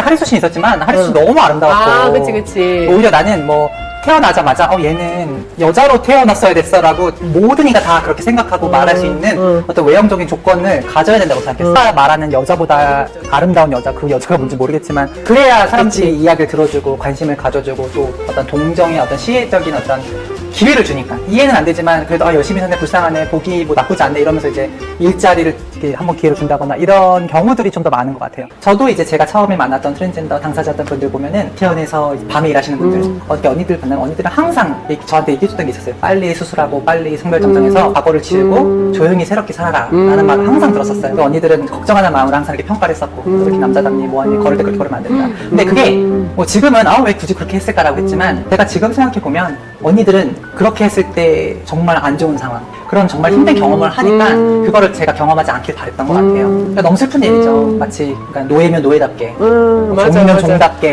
하리수 씨 있었지만 하리수 씨 너무 아름다웠고 아, 그치, 그치. 오히려 나는 뭐 태어나자마자 어 얘는 여자로 태어났어야 됐어라고 모든 이가 다 그렇게 생각하고 말할 수 있는 음. 어떤 외형적인 조건을 가져야 된다고 생각해. 요 말하는 여자보다 아름다운 여자 그 여자가 뭔지 모르겠지만 그래야 사람들이 이야기를 들어주고 관심을 가져주고 또 어떤 동정의 어떤 시혜적인 어떤 기회를 주니까 이해는 안 되지만 그래도 아, 열심히 사네 불쌍하네 보기 뭐 나쁘지 않네 이러면서 이제 일자리를 이렇게 한번 기회를 준다거나 이런 경우들이 좀 더 많은 것 같아요. 저도 이제 제가 처음에 만났던 트랜스젠더 당사자였던 분들 보면은 태어나서 밤에 일하시는 분들 어떻게 언니들 만나면 언니들은 항상 얘기- 저한테 얘기해줬던 게 있었어요. 빨리 수술하고 빨리 성별정정해서 과거를 지우고 조용히 새롭게 살아라 라는 말을 항상 들었었어요. 그 언니들은 걱정하는 마음으로 항상 이렇게 평가를 했었고 그렇게 남자답니 뭐하니 걸을 때 그렇게 걸으면 안 된다. 근데 그게 뭐 지금은 아 왜 굳이 그렇게 했을까라고 했지만 내가 지금 생각해 보면 언니들은 그렇게 했을 때 정말 안 좋은 상황 그런 정말 힘든 경험을 하니까 그거를 제가 경험하지 않길 바랬던 것 같아요. 그러니까 너무 슬픈 일이죠. 마치 그러니까 노예면 노예답게 음, 맞아, 종이면 맞아. 종답게